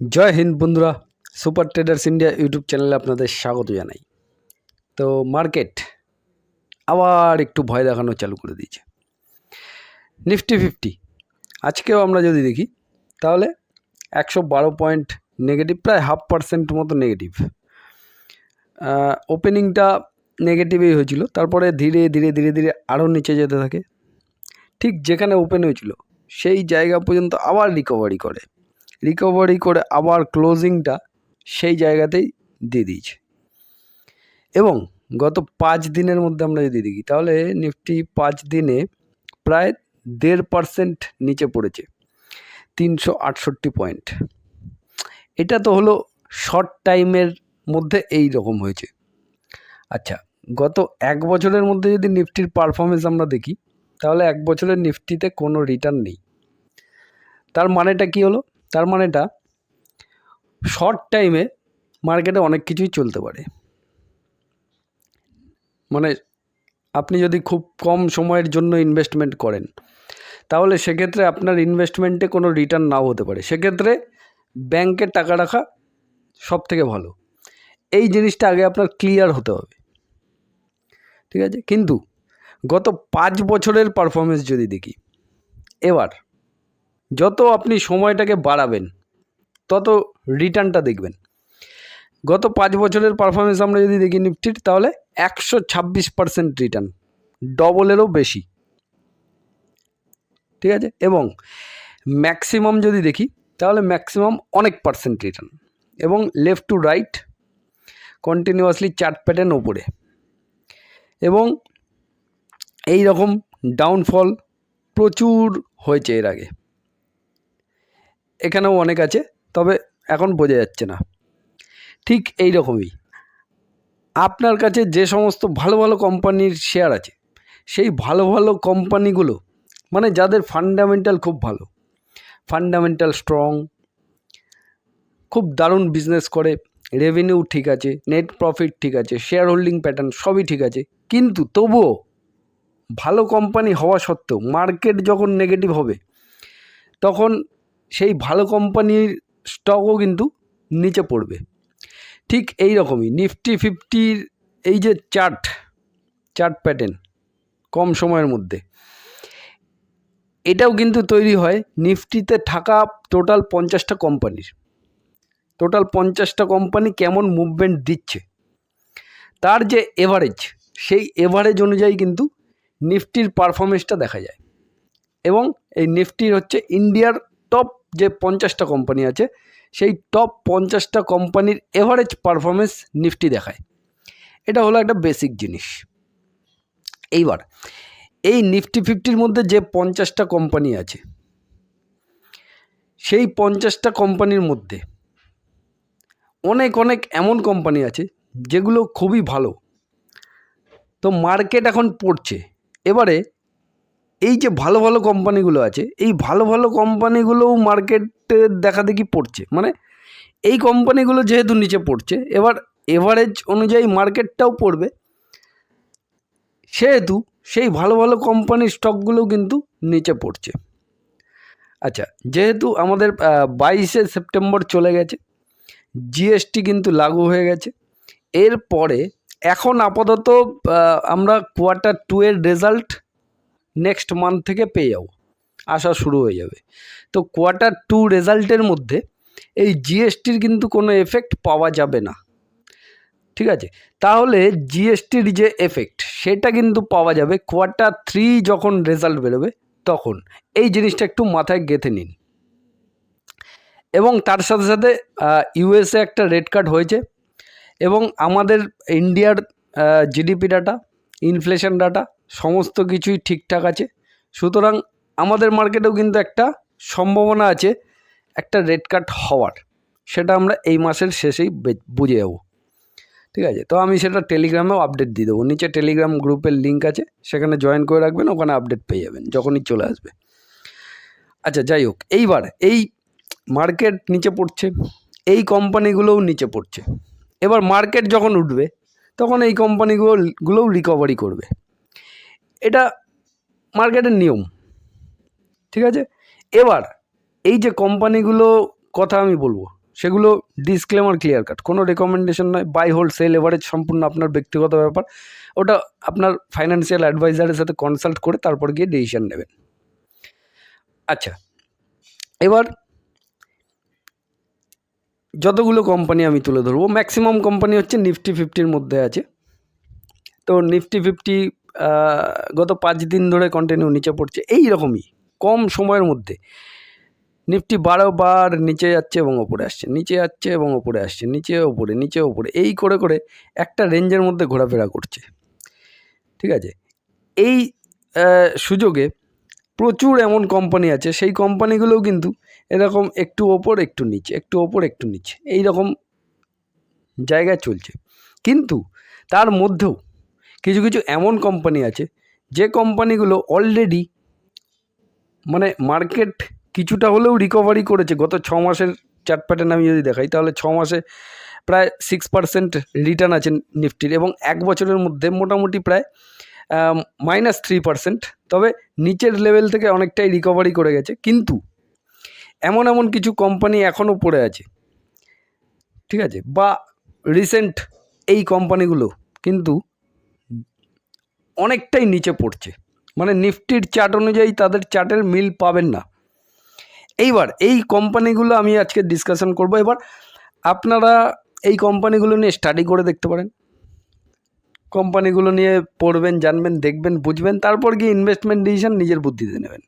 জয় হিন্দ বন্ধুরা, super traders India YouTube চ্যানেলে আপনাদের স্বাগত জানাই। তো মার্কেট আবার একটু ভয় দেখানো চালু করে দিয়েছে। নিফটি ফিফটি, আজকেও আমরা যদি দেখি, তাহলে একশো বারো পয়েন্ট নেগেটিভ, প্রায় হাফ পার্সেন্ট মতো নেগেটিভ। ওপেনিংটা নেগেটিভই হয়েছিল, তারপরে ধীরে ধীরে ধীরে ধীরে আরও নিচে যেতে থাকে। ঠিক যেখানে ওপেন হয়েছিল, সেই জায়গা পর্যন্ত আবার রিকভারি করে। রিকভারি করে আবার ক্লোজিংটা সেই জায়গাতেই দিয়ে দিয়েছে। এবং গত পাঁচ দিনের মধ্যে আমরা যদি দেখি, তাহলে নিফটি পাঁচ দিনে প্রায় দেড় পারসেন্ট নিচে পড়েছে, তিনশো আটষট্টি পয়েন্ট এটা তো হলো শর্ট টাইমের মধ্যে এই রকম হয়েছে। আচ্ছা গত এক বছরের মধ্যে যদি নিফটির পারফরমেন্স আমরা দেখি, তাহলে এক বছরের নিফটিতে কোনো রিটার্ন নেই। তার মানেটা কি হলো? তার মানেটা শর্ট টাইমে মার্কেটে অনেক কিছুই চলতে পারে। মানে আপনি যদি খুব কম সময়ের জন্য ইনভেস্টমেন্ট করেন, তাহলে সেক্ষেত্রে আপনার ইনভেস্টমেন্টে কোনো রিটার্ন নাও হতে পারে। সেক্ষেত্রে ব্যাংকে টাকা রাখা সব থেকে ভালো। এই জিনিসটা আগে আপনার ক্লিয়ার হতে হবে। ঠিক আছে? কিন্তু গত পাঁচ বছরের পারফরমেন্স যদি দেখি, এবার যত আপনি সময়টাকে বাড়াবেন, তত রিটার্নটা দেখবেন। গত পাঁচ বছরের পারফরমেন্স আমরা যদি দেখি নিফটির, তাহলে একশো ছাব্বিশ পার্সেন্ট রিটার্ন ডবলেরও বেশি। ঠিক আছে? এবং ম্যাক্সিমাম যদি দেখি, তাহলে ম্যাক্সিমাম অনেক পার্সেন্ট রিটার্ন এবং left to right continuously chart pattern ওপরে এবং এই রকম ডাউনফল প্রচুর হয়েছে এর আগে। এখানেও অনেক আছে, তবে এখন বোঝা যাচ্ছে না। ঠিক এই রকমই। আপনার কাছে যে সমস্ত ভালো ভালো কোম্পানির শেয়ার আছে, সেই ভালো ভালো কোম্পানিগুলো মানে যাদের ফান্ডামেন্টাল খুব ভালো ফান্ডামেন্টাল স্ট্রং খুব দারুণ বিজনেস করে রেভিনিউ ঠিক আছে নেট প্রফিট ঠিক আছে শেয়ার হোল্ডিং প্যাটার্ন সবই ঠিক আছে, কিন্তু তবুও ভালো কোম্পানি হওয়া সত্ত্বেও মার্কেট যখন নেগেটিভ হবে, তখন সেই ভালো কোম্পানির স্টকও কিন্তু নিচে পড়বে। ঠিক এই রকমই নিফটি ফিফটির এই যে চার্ট চার্ট প্যাটার্ন কম সময়ের মধ্যে, এটাও কিন্তু তৈরি হয় নিফটিতে থাকা টোটাল পঞ্চাশটা কোম্পানির। টোটাল পঞ্চাশটা কোম্পানি কেমন মুভমেন্ট দিচ্ছে? তার যে এভারেজ সেই এভারেজ অনুযায়ী কিন্তু নিফটির পারফরমেন্সটা দেখা যায়। এবং এই নিফটির হচ্ছে ইন্ডিয়ার টপ যে পঞ্চাশটা কোম্পানি আছে, সেই টপ পঞ্চাশটা কোম্পানির এভারেজ পারফরমেন্স নিফটি দেখায়। এটা হলো একটা বেসিক জিনিস। এইবার, এই নিফটি ফিফটির মধ্যে যে পঞ্চাশটা কোম্পানি আছে, সেই পঞ্চাশটা কোম্পানির মধ্যে অনেক অনেক এমন কোম্পানি আছে যেগুলো খুবই ভালো। তো মার্কেট এখন পড়ছে। এবারে এই যে ভালো ভালো কোম্পানিগুলো আছে, এই ভালো ভালো কোম্পানিগুলোও মার্কেটে দেখা দেখি পড়ছে। মানে এই কোম্পানিগুলো যেহেতু নিচে পড়ছে, এবার এভারেজ অনুযায়ী মার্কেটটাও পড়বে। সেহেতু সেই ভালো ভালো কোম্পানির স্টকগুলো কিন্তু নিচে পড়ছে। আচ্ছা যেহেতু আমাদের বাইশে সেপ্টেম্বর চলে গেছে জিএসটি কিন্তু লাগু হয়ে গেছে। এরপরে এখন আপাতত আমরা কোয়ার্টার টু এর রেজাল্ট নেক্সট মান্থ থেকে পেয়ে যাব। আসা শুরু হয়ে যাবে। তো কোয়ার্টার টু রেজাল্টের মধ্যে এই জিএসটির কিন্তু কোনো এফেক্ট পাওয়া যাবে না। ঠিক আছে? তাহলে জিএসটির যে এফেক্ট সেটা কিন্তু পাওয়া যাবে কোয়ার্টার থ্রি যখন রেজাল্ট বেরোবে তখন। এই জিনিসটা একটু মাথায় গেঁথে নিন। এবং তার সাথে সাথে ইউএসএ একটা রেড কার্ড হয়েছে। এবং আমাদের ইন্ডিয়ার জিডিপি ডাটা ইনফ্লেশন ডাটা সমস্ত কিছুই ঠিকঠাক আছে। সুতরাং আমাদের মার্কেটেও কিন্তু একটা সম্ভাবনা আছে, একটা রেড কার্ড হওয়ার। সেটা আমরা এই মাসের শেষেই বুঝে যাব ঠিক আছে? তো আমি সেটা টেলিগ্রামেও আপডেট দিয়ে দেবো। নিচে টেলিগ্রাম গ্রুপের লিঙ্ক আছে, সেখানে জয়েন করে রাখবেন, ওখানে আপডেট পেয়ে যাবেন, যখনই চলে আসবে। আচ্ছা যাই হোক, এইবার এই মার্কেট নিচে পড়ছে, এই কোম্পানিগুলোও নিচে পড়ছে। এবার মার্কেট যখন উঠবে, তখন এই কোম্পানিগুলো, গুলোও রিকভারি করবে। মার্কেটের নিয়ম, ঠিক আছে? এবার এই যে কোম্পানিগুলো কথা আমি বলব, সেগুলো ডিসক্লেমার ক্লিয়ার কাট কোনো রেকমেন্ডেশন নয় বাই হোল্ড সেল এভারেজ সম্পূর্ণ আপনার ব্যক্তিগত ব্যাপার, ওটা আপনার ফাইন্যান্সিয়াল অ্যাডভাইজারের সাথে কনসাল্ট করে তারপর গিয়ে ডিসিশন নেবেন। আচ্ছা এবার যতগুলো কোম্পানি আমি তুলে ধরবো ম্যাক্সিমাম কোম্পানি হচ্ছে নিফটি ফিফটির মধ্যে আছে। তো নিফটি ফিফটি গত পাঁচ দিন ধরে কন্টিনিউ নিচে পড়ছে। এই রকমই কম সময়ের মধ্যে। নিফটি বারোবার নিচে যাচ্ছে এবং ওপরে আসছে। নিচে যাচ্ছে এবং ওপরে আসছে। নিচে, ওপরে নিচে, ওপরে। এই করে করে একটা রেঞ্জের মধ্যে ঘোরাফেরা করছে। ঠিক আছে? এই সুযোগে প্রচুর এমন কোম্পানি আছে। সেই কোম্পানিগুলোও কিন্তু এরকম একটু ওপর, একটু নিচে, একটু ওপর, একটু নিচে। এই রকম জায়গায় চলছে। কিন্তু তার মধ্যেও কিছু কিছু এমন কোম্পানি আছে, যে কোম্পানিগুলো অলরেডি মানে মার্কেট কিছুটা হলেও রিকভারি করেছে। গত ছ মাসের চার্ট প্যাটার্ন আমি যদি দেখাই, তাহলে ছ মাসে প্রায় সিক্স পার্সেন্ট রিটার্ন আছে নিফটির এবং এক বছরের মধ্যে মোটামুটি প্রায় মাইনাস থ্রি পার্সেন্ট তবে নিচের লেভেল থেকে অনেকটাই রিকভারি করে গেছে। কিন্তু এমন এমন কিছু কোম্পানি এখনও পড়ে আছে, ঠিক আছে? বা রিসেন্ট এই কোম্পানিগুলো কিন্তু অনেকটাই নিচে পড়ছে। মানে নিফটির চার্ট অনুযায়ী তাদের চার্টের মিল পাবেন না। এইবার এই কোম্পানিগুলো আমি আজকে ডিসকাশন করব। এবার আপনারা এই কোম্পানিগুলো নিয়ে স্টাডি করে দেখতে পারেন। কোম্পানিগুলো নিয়ে পড়বেন, জানবেন, দেখবেন, বুঝবেন, তারপর গিয়ে ইনভেস্টমেন্ট ডিসিশন নিজের বুদ্ধিতে নেবেন।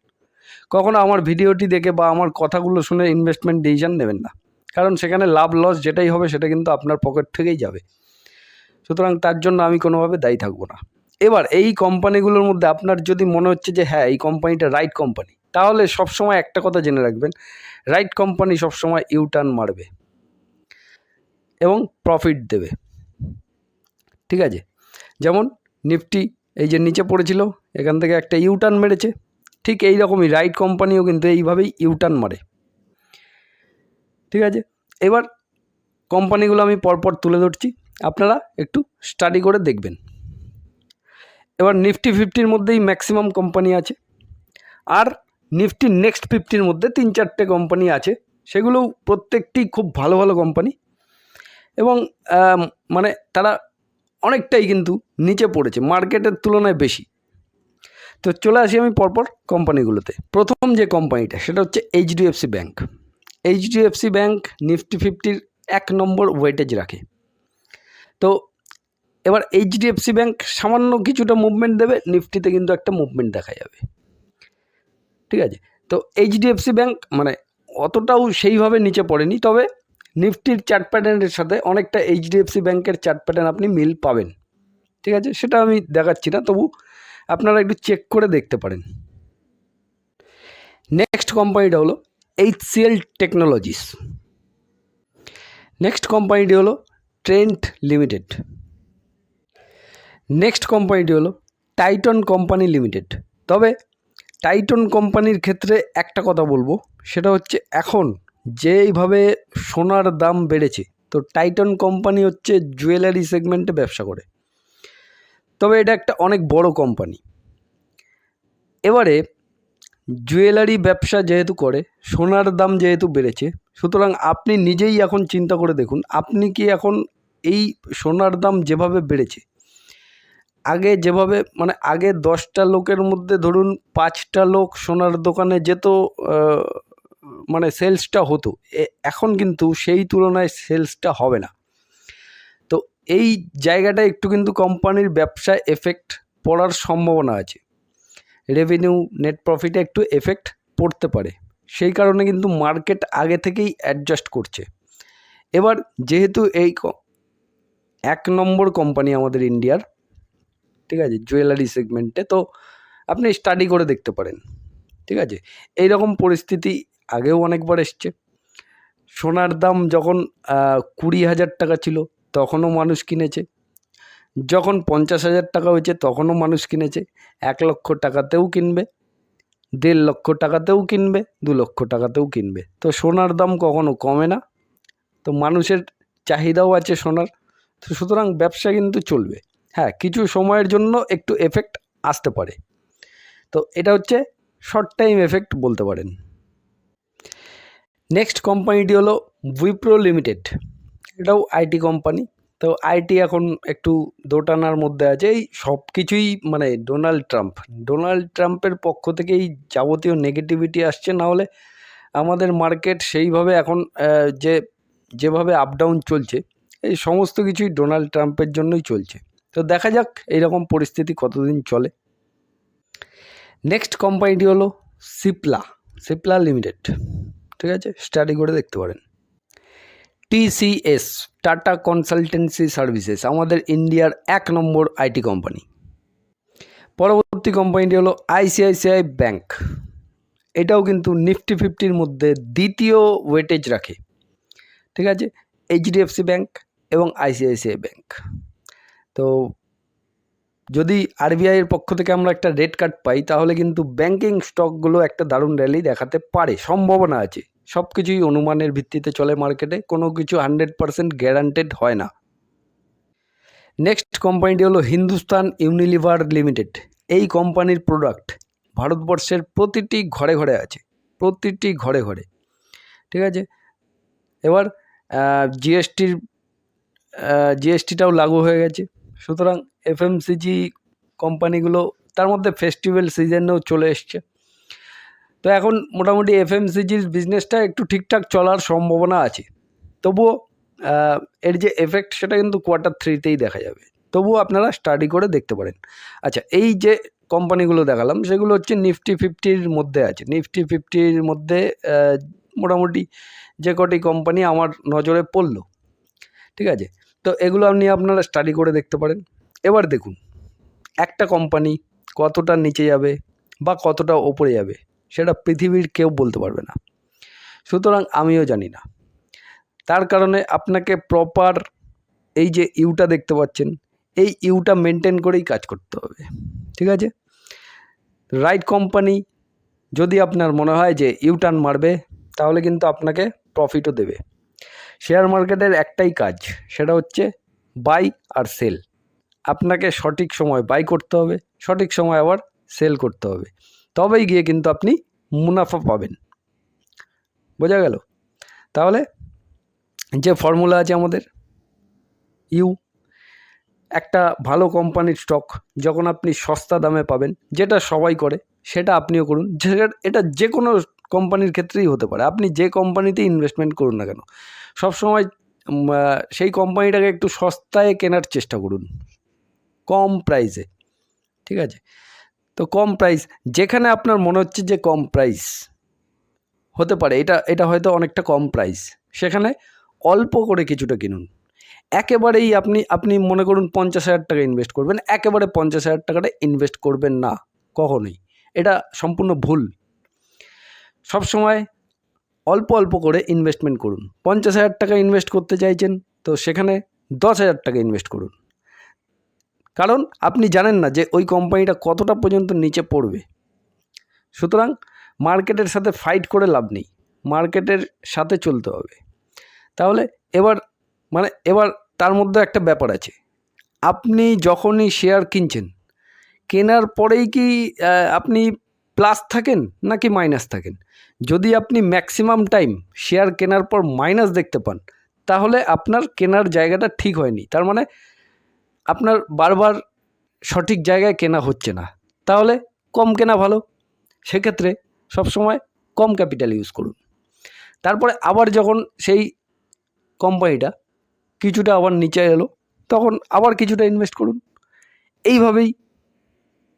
কখনো আমার ভিডিওটি দেখে বা আমার কথাগুলো শুনে ইনভেস্টমেন্ট ডিসিশন নেবেন না। কারণ সেখানে লাভ লস যেটাই হবে সেটা কিন্তু আপনার পকেট থেকেই যাবে। সুতরাং তার জন্য আমি কোনোভাবে দায়ী থাকব না। এবার এই কোম্পানিগুলোর মধ্যে আপনার যদি মনে হচ্ছে যে হ্যাঁ এই কোম্পানিটা রাইট কোম্পানি তাহলে সবসময় একটা কথা জেনে রাখবেন রাইট কোম্পানি সবসময় ইউটার্ন মারবে এবং প্রফিট দেবে। ঠিক আছে? যেমন নিফটি এই যে নিচে পড়েছিল, এখান থেকে একটা ইউটার্ন মেরেছে, ঠিক এই রকমই রাইট কোম্পানিও কিন্তু এইভাবেই ইউটার্ন মারে। ঠিক আছে? এবার কোম্পানিগুলো আমি পরপর তুলে ধরছি, আপনারা একটু স্টাডি করে দেখবেন। এবার নিফটি ফিফটির মধ্যেই ম্যাক্সিমাম কোম্পানি আছে। আর নিফটি নেক্সট ফিফটির মধ্যে তিন চারটে কোম্পানি আছে। সেগুলো প্রত্যেকটি খুব ভালো ভালো কোম্পানি এবং মানে তারা অনেকটাই কিন্তু নিচে পড়েছে মার্কেটের তুলনায় বেশি। তো চলে আসি আমি পরপর কোম্পানিগুলোতে প্রথম যে কোম্পানিটা সেটা হচ্ছে HDFC bank HDFC bank Nifty ফিফটির এক নম্বর ওয়েটেজ রাখে। তো এবার এইচডিএফসি ব্যাঙ্ক সামান্য কিছুটা মুভমেন্ট দেবে নিফটিতে কিন্তু একটা মুভমেন্ট দেখা যাবে। ঠিক আছে? তো এইচডিএফসি ব্যাঙ্ক মানে অতটাও সেইভাবে নিচে পড়েনি, তবে নিফটির চার্ট প্যাটার্নের সাথে অনেকটা এইচডিএফসি ব্যাঙ্কের চার্ট প্যাটার্ন আপনি মিল পাবেন। ঠিক আছে? সেটা আমি দেখাচ্ছি না, তবু আপনারা একটু চেক করে দেখতে পারেন। নেক্সট কোম্পানিটা হলো এইচসিএল টেকনোলজিস নেক্সট কোম্পানিটি হলো ট্রেন্ট লিমিটেড নেক্সট কোম্পানিটি হলো টাইটন কোম্পানি লিমিটেড। তবে টাইটন কোম্পানির ক্ষেত্রে একটা কথা বলব, সেটা হচ্ছে এখন যেইভাবে সোনার দাম বেড়েছে, তো টাইটন কোম্পানি হচ্ছে জুয়েলারি সেগমেন্টে ব্যবসা করে। তবে এটা একটা অনেক বড় কোম্পানি। এবারে জুয়েলারি ব্যবসা যেহেতু করে, সোনার দাম যেহেতু বেড়েছে, সুতরাং আপনি নিজেই এখন চিন্তা করে দেখুন, আপনি কি এখন এই সোনার দাম যেভাবে বেড়েছে আগে যেভাবে মানে আগে দশটা লোকের মধ্যে ধরুন পাঁচটা লোক সোনার দোকানে যেত মানে সেলসটা হতো এখন কিন্তু সেই তুলনায় সেলসটা হবে না। তো এই জায়গাটা একটু কিন্তু কোম্পানির ব্যবসায় এফেক্ট পড়ার সম্ভাবনা আছে। রেভিনিউ নেট প্রফিটে একটু এফেক্ট পড়তে পারে। সেই কারণে কিন্তু মার্কেট আগে থেকেই অ্যাডজাস্ট করছে। এবার যেহেতু এই এক নম্বর কোম্পানি আমাদের ইন্ডিয়ার ঠিক আছে? জুয়েলারি সেগমেন্টে তো আপনি স্টাডি করে দেখতে পারেন। ঠিক আছে? এই রকম পরিস্থিতি আগেও অনেকবার এসছে। সোনার দাম যখন কুড়ি হাজার টাকা ছিল, তখনও মানুষ কিনেছে। যখন পঞ্চাশ হাজার টাকা হয়েছে, তখনও মানুষ কিনেছে। এক লক্ষ টাকাতেও কিনবে, দেড় লক্ষ টাকাতেও কিনবে, দু লক্ষ টাকাতেও কিনবে। তো সোনার দাম কখনো কমে না। তো মানুষের চাহিদাও আছে সোনার। তো সুতরাং ব্যবসা কিন্তু চলবে। হ্যাঁ কিছু সময়ের জন্য একটু এফেক্ট আসতে পারে। তো এটা হচ্ছে শর্ট টাইম এফেক্ট বলতে পারেন। নেক্সট কোম্পানিটি হলো উইপ্রো লিমিটেড এটাও আইটি কোম্পানি তো আইটি এখন একটু দোটানার মধ্যে আছে। এই সব কিছুই মানে ডোনাল্ড ট্রাম্প ডোনাল্ড ট্রাম্পের পক্ষ থেকেই যাবতীয় নেগেটিভিটি আসছে। না হলে আমাদের মার্কেট সেইভাবে এখন যে, যেভাবে আপ ডাউন চলছে, এই সমস্ত কিছুই ডোনাল্ড ট্রাম্পের জন্যই চলছে। তো দেখা যাক এইরকম পরিস্থিতি কতদিন চলে। নেক্সট কোম্পানিটি হলো সিপলা সিপলা লিমিটেড ঠিক আছে? স্টাডি করে দেখতে পারেন। টিসিএস টাটা কনসালটেন্সি সার্ভিসেস আমাদের ইন্ডিয়ার এক নম্বর আইটি কোম্পানি পরবর্তী কোম্পানিটি হলো আইসিআইসিআই ব্যাংক এটাও কিন্তু নিফটি ফিফটির মধ্যে দ্বিতীয় ওয়েটেজ রাখে। ঠিক আছে? এইচডিএফসি ব্যাংক এবং আইসিআইসিআই ব্যাংক তো যদি আরবিআইয়ের পক্ষ থেকে আমরা একটা রেড কার্ড পাই, তাহলে কিন্তু ব্যাংকিং স্টকগুলো একটা দারুণ র্যালি দেখাতে পারে, সম্ভাবনা আছে। সব কিছুই অনুমানের ভিত্তিতে চলে মার্কেটে কোনো কিছু হান্ড্রেড পারসেন্ট গ্যারান্টেড হয় না। নেক্সট কোম্পানিটি হলো হিন্দুস্তান ইউনিলিভার লিমিটেড এই কোম্পানির প্রোডাক্ট ভারতবর্ষের প্রতিটি ঘরে ঘরে আছে, প্রতিটি ঘরে ঘরে। ঠিক আছে? এবার জিএসটির জিএসটিটাও লাগু হয়ে গেছে। সুতরাং এফএমসিজি কোম্পানিগুলো তার মধ্যে ফেস্টিভ্যাল সিজনেও চলে এসছে। তো এখন মোটামুটি এফ এফএমসিজির বিজনেসটা একটু ঠিকঠাক চলার সম্ভাবনা আছে। তবুও এর যে এফেক্ট সেটা কিন্তু কোয়ার্টার থ্রিতেই দেখা যাবে। তবুও আপনারা স্টাডি করে দেখতে পারেন। আচ্ছা এই যে কোম্পানিগুলো দেখালাম, সেগুলো হচ্ছে নিফটি ফিফটির মধ্যে আছে। নিফটি ফিফটির মধ্যে মোটামুটি যে কটি কোম্পানি আমার নজরে পড়ল। ঠিক আছে? তো এগুলো আপনি আপনারা স্টাডি করে দেখতে পারেন। এবার দেখুন, একটা কোম্পানি কতটা নিচে যাবে বা কতটা ওপরে যাবে, সেটা পৃথিবীর কেউ বলতে পারবে না। সুতরাং আমিও জানি না। তার কারণে আপনাকে প্রপার এই যে ইউটা দেখতে পাচ্ছেন, এই ইউটা মেনটেন করেই কাজ করতে হবে। ঠিক আছে? রাইট কোম্পানি যদি আপনার মনে হয় যে ইউটার্ন মারবে, তাহলে কিন্তু আপনাকে প্রফিটও দেবে। শেয়ার মার্কেটের একটাই কাজ, সেটা হচ্ছে বাই আর সেল আপনাকে সঠিক সময় বাই করতে হবে, সঠিক সময় আবার সেল করতে হবে। তবেই গিয়ে কিন্তু আপনি মুনাফা পাবেন। বোঝা গেল? তাহলে যে ফর্মুলা আছে আমাদের ইউ একটা ভালো কোম্পানির স্টক যখন আপনি সস্তা দামে পাবেন, যেটা সবাই করে, সেটা আপনিও করুন। এটা যে কোনো কোম্পানির ক্ষেত্রেই হতে পারে। আপনি যে কোম্পানিতে ইনভেস্টমেন্ট করুন না কেন, সবসময় সেই কোম্পানিটাকে একটু সস্তায় কেনার চেষ্টা করুন। কম প্রাইসে ঠিক আছে? তো কম প্রাইস যেখানে আপনার মনে হচ্ছে যে কম প্রাইস হতে পারে, এটা এটা হয়তো অনেকটা কম প্রাইস সেখানে অল্প করে কিছুটা কিনুন। একেবারেই আপনি আপনি মনে করুন পঞ্চাশ হাজার টাকা ইনভেস্ট করবেন, একেবারে পঞ্চাশ হাজার টাকাটা ইনভেস্ট করবেন না, কখনোই। এটা সম্পূর্ণ ভুল। সবসময় অল্প অল্প করে ইনভেস্টমেন্ট করুন। পঞ্চাশ হাজার টাকা ইনভেস্ট করতে চাইছেন, তো সেখানে দশ হাজার টাকা ইনভেস্ট করুন। কারণ আপনি জানেন না যে ওই কোম্পানিটা কতটা পর্যন্ত নিচে পড়বে। সুতরাং মার্কেটের সাথে ফাইট করে লাভ নেই। মার্কেটের সাথে চলতে হবে। তাহলে এবার মানে এবার তার মধ্যে একটা ব্যাপার আছে। আপনি যখনই শেয়ার কিনছেন, কেনার পরেই কি আপনি প্লাস থাকেন নাকি মাইনাস থাকেন? যদি আপনি ম্যাক্সিমাম টাইম শেয়ার কেনার পর মাইনাস দেখতে পান, তাহলে আপনার কেনার জায়গাটা ঠিক হয়নি। তার মানে আপনার বারবার সঠিক জায়গায় কেনা হচ্ছে না। তাহলে কম কেনা ভালো। সেক্ষেত্রে সবসময় কম ক্যাপিটাল ইউজ করুন। তারপরে আবার যখন সেই কোম্পানিটা কিছুটা আবার নিচে এলো, তখন আবার কিছুটা ইনভেস্ট করুন। এইভাবেই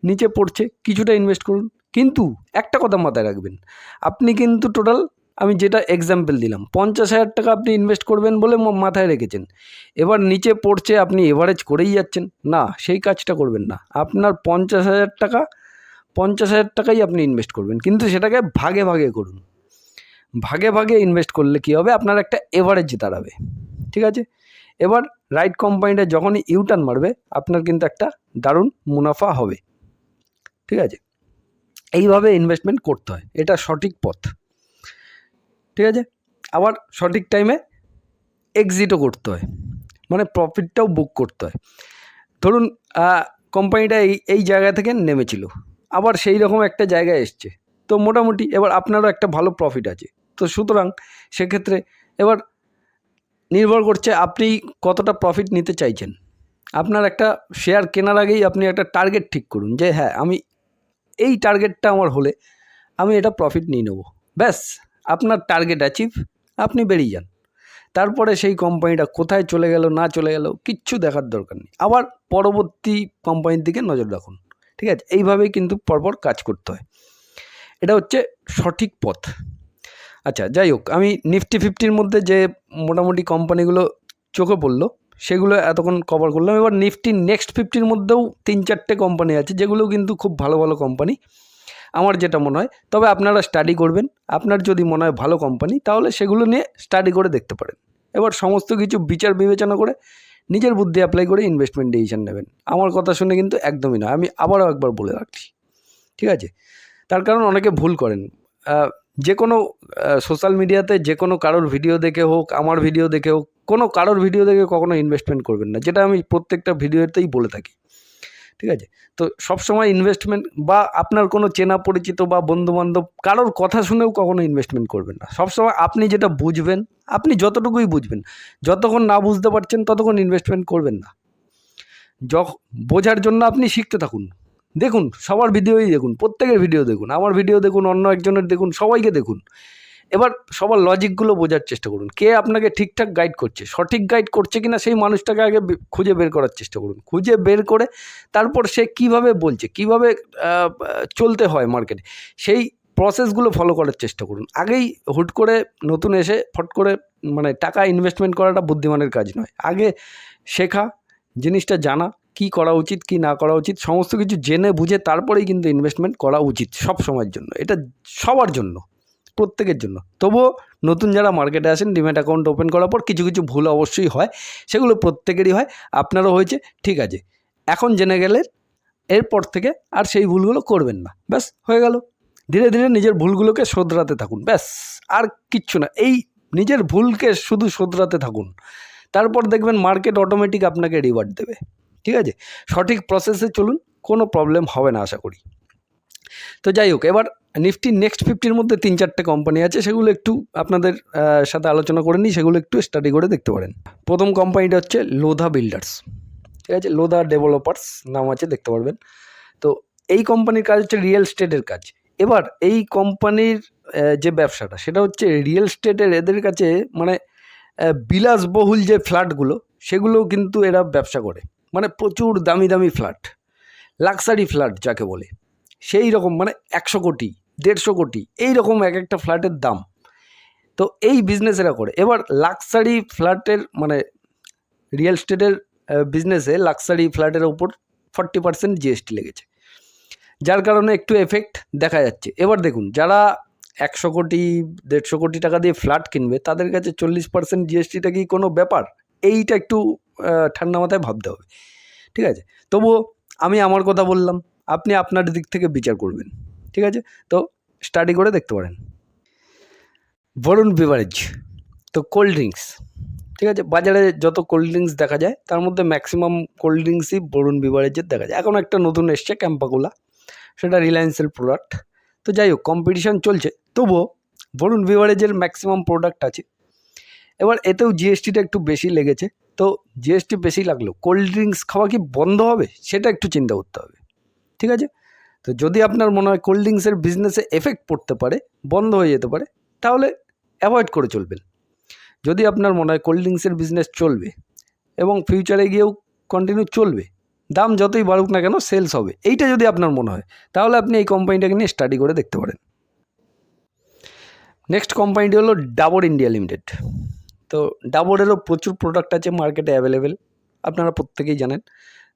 নিচে পড়ছে, কিছুটা ইনভেস্ট করুন। কিন্তু একটা কথা মাথায় রাখবেন। আপনি কিন্তু টোটাল আমি যেটা এক্সাম্পল দিলাম, পঞ্চাশ হাজার টাকা আপনি ইনভেস্ট করবেন বলে মাথায় রেখেছেন। এবার নিচে পড়ছে, আপনি এভারেজ করেই যাচ্ছেন। না, সেই কাজটা করবেন না। আপনার পঞ্চাশ হাজার টাকা, পঞ্চাশ হাজার টাকাই আপনি ইনভেস্ট করবেন। কিন্তু সেটাকে ভাগে ভাগে করুন। ভাগে ভাগে ইনভেস্ট করলে কী হবে? আপনার একটা এভারেজ দাঁড়াবে। ঠিক আছে? এবার রাইট কোম্পানিটা যখনই ইউটার্ন মারবে, আপনার কিন্তু একটা দারুণ মুনাফা হবে। ঠিক আছে? এইভাবে ইনভেস্টমেন্ট করতে হয়। এটা সঠিক পথ। ঠিক আছে? আবার সঠিক টাইমে এক্সিটও করতে হয়। মানে প্রফিটটাও বুক করতে হয়। ধরুন কোম্পানিটা এই এই জায়গা থেকে নেমেছিল। আবার সেই রকম একটা জায়গায় এসছে। তো মোটামুটি এবার আপনারও একটা ভালো প্রফিট আছে। তো সুতরাং সেক্ষেত্রে এবার নির্ভর করছে আপনি কতটা প্রফিট নিতে চাইছেন। আপনার একটা শেয়ার কেনার আগেই আপনি একটা টার্গেট ঠিক করুন যে হ্যাঁ আমি এই টার্গেটটা আমার হলে আমি এটা প্রফিট নিয়ে নেব। ব্যাস, আপনার টার্গেট অ্যাচিভ আপনি বেরিয়ে যান। তারপরে সেই কোম্পানিটা কোথায় চলে গেল, না চলে গেল, কিচ্ছু দেখার দরকার নেই। আবার পরবর্তী কোম্পানির দিকে নজর রাখুন, ঠিক আছে? এইভাবেই কিন্তু পরপর কাজ করতে হয়। এটা হচ্ছে সঠিক পথ। আচ্ছা যাই হোক, আমি নিফটি ফিফটির মধ্যে যে মোটামুটি কোম্পানিগুলো চোখে পড়ল সেগুলো এতক্ষণ কভার করলাম। এবার নিফটি নেক্সট ফিফটির মধ্যেও তিন চারটে কোম্পানি আছে, যেগুলো কিন্তু খুব ভালো ভালো কোম্পানি আমার যেটা মনে হয়, তবে আপনারা স্টাডি করবেন। আপনার যদি মনে হয় ভালো কোম্পানি তাহলে সেগুলো নিয়ে স্টাডি করে দেখতে পারেন। এবার সমস্ত কিছু বিচার, বিবেচনা করে নিজের বুদ্ধি অ্যাপ্লাই করে ইনভেস্টমেন্ট ডিসিশন নেবেন। আমার কথা শুনে কিন্তু একদমই নয়। আমি আবারও একবার বলে রাখছি। ঠিক আছে? তার কারণ অনেকে ভুল করেন। যে কোনো সোশ্যাল মিডিয়াতে যে কোনো কারোর ভিডিও দেখে হোক, আমার ভিডিও দেখে হোক কোনো কারোর ভিডিও দেখে কখনো ইনভেস্টমেন্ট করবেন না, যেটা আমি প্রত্যেকটা ভিডিওতেই বলে থাকি, ঠিক আছে? তো সবসময় ইনভেস্টমেন্ট বা আপনার কোনো চেনা পরিচিত বা বন্ধুবান্ধব কারোর কথা শুনেও কখনো ইনভেস্টমেন্ট করবেন না। সবসময় আপনি যেটা বুঝবেন, আপনি যতটুকুই বুঝবেন, যতক্ষণ না বুঝতে পারছেন ততক্ষণ ইনভেস্টমেন্ট করবেন না। যখন বোঝার জন্য আপনি শিখতে থাকুন। দেখুন, সবার ভিডিওই দেখুন, প্রত্যেকের ভিডিও দেখুন, আমার ভিডিও দেখুন, অন্য একজনের দেখুন, সবাইকে দেখুন। এবার সবার লজিকগুলো বোঝার চেষ্টা করুন। কে আপনাকে ঠিকঠাক গাইড করছে? সঠিক গাইড করছে কিনা সেই মানুষটাকে আগে খুঁজে বের করার চেষ্টা করুন। খুঁজে বের করে তারপর সে কীভাবে বলছে, কীভাবে চলতে হয় মার্কেটে সেই প্রসেসগুলো ফলো করার চেষ্টা করুন। আগেই হুট করে নতুন এসে ফট করে মানে টাকা ইনভেস্টমেন্ট করাটা বুদ্ধিমানের কাজ নয়। আগে শেখা, জিনিসটা জানা, কি করা উচিত, কি না করা উচিত, সমস্ত কিছু জেনে বুঝে তারপরেই কিন্তু ইনভেস্টমেন্ট করা উচিত সব সময়ের জন্য। এটা সবার জন্য। প্রত্যেকের জন্য। তবুও নতুন যারা মার্কেটে আসেন ডিম্যাট অ্যাকাউন্ট ওপেন করার পর কিছু কিছু ভুল অবশ্যই হয়, সেগুলো প্রত্যেকেরই হয়, আপনারও হয়েছে, ঠিক আছে। এখন জেনে গেলে এরপর থেকে আর সেই ভুলগুলো করবেন না। ব্যাস, হয়ে গেল। ধীরে ধীরে নিজের ভুলগুলোকে শোধরাতে থাকুন, ব্যাস, আর কিচ্ছু না। এই নিজের ভুলকে শুধু শোধরাতে থাকুন। তারপর দেখবেন মার্কেট অটোমেটিক আপনাকে রিওয়ার্ড দেবে, ঠিক আছে? সঠিক প্রসেসে চলুন, কোনো প্রবলেম হবে না, আশা করি। তো যাই হোক, এবার নিফটি নেক্সট ফিফটির মধ্যে তিন চারটে কোম্পানি আছে, সেগুলো একটু আপনাদের সাথে আলোচনা করে নিই, সেগুলো একটু স্টাডি করে দেখতে পারেন। প্রথম কোম্পানিটা হচ্ছে লোধা বিল্ডার্স ঠিক আছে? লোধা ডেভেলপার্স নাম আছে, দেখতে পারবেন। তো এই কোম্পানির কাজ হচ্ছে রিয়েল স্টেটের কাজ। এবার এই কোম্পানির যে ব্যবসাটা, সেটা হচ্ছে রিয়েল স্টেটের এদের কাছে মানে বিলাসবহুল যে ফ্ল্যাটগুলো, সেগুলোও কিন্তু এরা ব্যবসা করে। মানে প্রচুর দামি দামি ফ্ল্যাট। লাক্সারি ফ্ল্যাট যাকে বলে। সেই রকম মানে একশো কোটি। দেড়শো কোটি এই রকম এক একটা ফ্ল্যাটের দাম। তো এই বিজনেস এরা করে। এবার লাক্সারি ফ্ল্যাটের মানে রিয়েল স্টেটের বিজনেসে লাক্সারি ফ্ল্যাটের উপর ফর্টি পার্সেন্ট জিএসটি লেগেছে। যার কারণে একটু এফেক্ট দেখা যাচ্ছে। এবার দেখুন, যারা একশো কোটি, দেড়শো কোটি টাকা দিয়ে ফ্ল্যাট কিনবে, তাদের কাছে চল্লিশ পার্সেন্ট জিএসটিটা কি কোনো ব্যাপার? এইটা একটু ঠান্ডা মাথায় ভাবতে হবে। ঠিক আছে? তবুও আমি আমার কথা বললাম। আপনি আপনার দিক থেকে বিচার করবেন। ঠিক আছে? তো স্টাডি করে দেখতে পারেন। বরুণ বিভারেজ তো কোল্ড ড্রিঙ্কস ঠিক আছে? বাজারে যত কোল্ড ড্রিঙ্কস দেখা যায়, তার মধ্যে ম্যাক্সিমাম কোল্ড ড্রিঙ্কসই বরুণ বিভারেজের দেখা যায়। এখন একটা নতুন এসছে ক্যাম্পাকুলা সেটা রিলায়েন্সের প্রোডাক্ট তো যাই হোক কম্পিটিশান চলছে। তবুও বরুণ বিভারেজের ম্যাক্সিমাম প্রোডাক্ট আছে। এবার এতেও জিএসটিটা একটু বেশি লেগেছে। তো জিএসটি বেশি লাগল। কোল্ড ড্রিঙ্কস খাওয়া কি বন্ধ হবে? সেটা একটু চিন্তা করতে হবে। ঠিক আছে? তো যদি আপনার মনে হয় কোল্ড ড্রিঙ্কসের বিজনেসে এফেক্ট পড়তে পারে, বন্ধ হয়ে যেতে পারে, তাহলে অ্যাভয়েড করে চলবেন। যদি আপনার মনে হয় কোল্ড ড্রিঙ্কসের বিজনেস চলবে এবং ফিউচারে গিয়েও কন্টিনিউ চলবে, দাম যতই বাড়ুক না কেন সেলস হবে, এইটা যদি আপনার মনে হয়, তাহলে আপনি এই কোম্পানিটাকে নিয়ে স্টাডি করে দেখতে পারেন। নেক্সট কোম্পানিটি হলো ডাবর ইন্ডিয়া লিমিটেড তো ডাবরেরও প্রচুর প্রোডাক্ট আছে মার্কেটে অ্যাভেলেবেল আপনারা প্রত্যেকেই জানেন।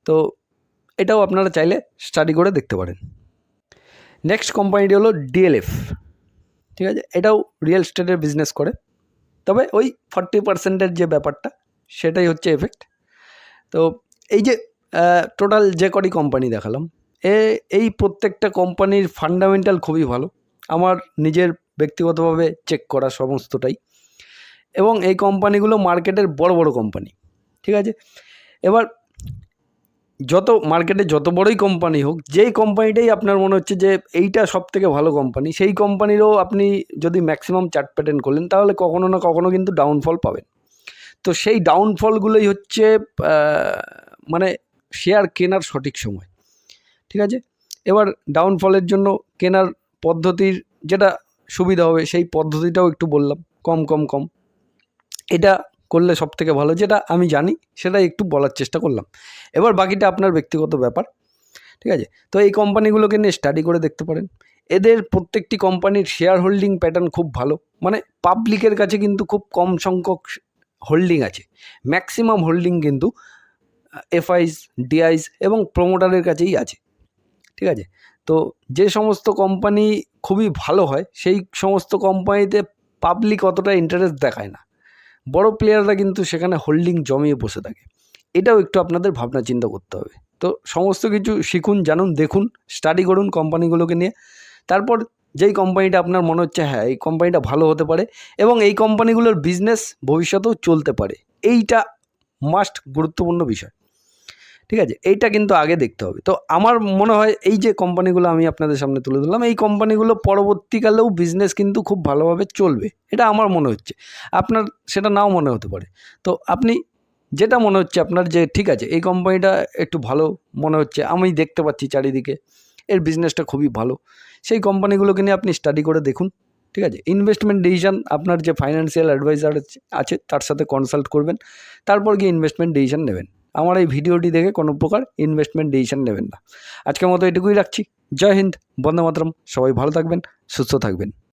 তো এটাও আপনারা চাইলে স্টাডি করে দেখতে পারেন। নেক্সট কোম্পানিটি হলো ডিএলএফ ঠিক আছে? এটাও রিয়েল স্টেটের বিজনেস করে। তবে ওই ফর্টি পার্সেন্টের যে ব্যাপারটা, সেটাই হচ্ছে এফেক্ট তো এই যে টোটাল যে কটি কোম্পানি দেখালাম, এ, এই প্রত্যেকটা কোম্পানির ফান্ডামেন্টাল খুবই ভালো। আমার নিজের ব্যক্তিগতভাবে চেক করা সমস্তটাই। এবং এই কোম্পানিগুলো মার্কেটের বড় বড় কোম্পানি ঠিক আছে? এবার যত মার্কেটে যত বড়ই কোম্পানি হোক, যেই কোম্পানিটাই আপনার মনে হচ্ছে যে এইটা সব থেকে ভালো কোম্পানি সেই কোম্পানিরও আপনি যদি ম্যাক্সিমাম চার্ট প্যাটার্ন করলেন তাহলে কখনো না কখনো কিন্তু ডাউনফল পাবেন। তো সেই ডাউনফলগুলোই হচ্ছে মানে শেয়ার কেনার সঠিক সময়। ঠিক আছে? এবার ডাউনফলের জন্য কেনার পদ্ধতির যেটা সুবিধা হবে, সেই পদ্ধতিটাও একটু বললাম, কম কম কম। এটা করলে সব থেকে ভালো, যেটা আমি জানি সেটা একটু বলার চেষ্টা করলাম। এবার বাকিটা আপনার ব্যক্তিগত ব্যাপার, ঠিক আছে? তো এই কোম্পানিগুলোকে নিয়ে স্টাডি করে দেখতে পারেন। এদের প্রত্যেকটি কোম্পানির শেয়ার হোল্ডিং প্যাটার্ন খুব ভালো মানে পাবলিকের কাছে কিন্তু খুব কম সংখ্যক হোল্ডিং আছে। ম্যাক্সিমাম হোল্ডিং কিন্তু এফআইস ডিআইস এবং প্রোমোটারের কাছেই আছে, ঠিক আছে? তো যে সমস্ত কোম্পানি খুবই ভালো হয়, সেই সমস্ত কোম্পানিতে পাবলিক অতটা ইন্টারেস্ট দেখায় না। বড় প্লেয়াররা কিন্তু সেখানে হোল্ডিং জমিয়ে বসে থাকে। এটাও একটু আপনাদের ভাবনা চিন্তা করতে হবে। তো সমস্ত কিছু শিখুন, জানুন, দেখুন স্টাডি করুন কোম্পানিগুলোকে নিয়ে। তারপর যেই কোম্পানিটা আপনার মনে হচ্ছে হ্যাঁ এই কোম্পানিটা ভালো হতে পারে এবং এই কোম্পানিগুলোর বিজনেস ভবিষ্যতেও চলতে পারে। এইটা মাস্ট গুরুত্বপূর্ণ বিষয়। ঠিক আছে? এইটা কিন্তু আগে দেখতে হবে। তো আমার মনে হয় এই যে কোম্পানিগুলো আমি আপনাদের সামনে তুলে ধরলাম, এই কোম্পানিগুলো পরবর্তীকালেও বিজনেস কিন্তু খুব ভালোভাবে চলবে। এটা আমার মনে হচ্ছে। আপনার সেটা নাও মনে হতে পারে। তো আপনি যেটা মনে হচ্ছে আপনার যে, ঠিক আছে, এই কোম্পানিটা একটু ভালো মনে হচ্ছে, আমি দেখতে পাচ্ছি চারিদিকে, এর বিজনেসটা খুবই ভালো। সেই কোম্পানিগুলোকে নিয়ে আপনি স্টাডি করে দেখুন, ঠিক আছে? ইনভেস্টমেন্ট ডিসিশন আপনার যে ফাইন্যান্সিয়াল অ্যাডভাইজার আছে, তার সাথে কনসাল্ট করবেন, তারপর গিয়ে ইনভেস্টমেন্ট ডিসিশন নেবেন। আমার এই ভিডিওটি দেখে কোনো প্রকার ইনভেস্টমেন্ট ডিসিশন নেবেন না। আজকের মতো এটুকুই রাখছি। জয় হিন্দ, বন্দে মাতরম। সবাই ভালো থাকবেন, সুস্থ থাকবেন।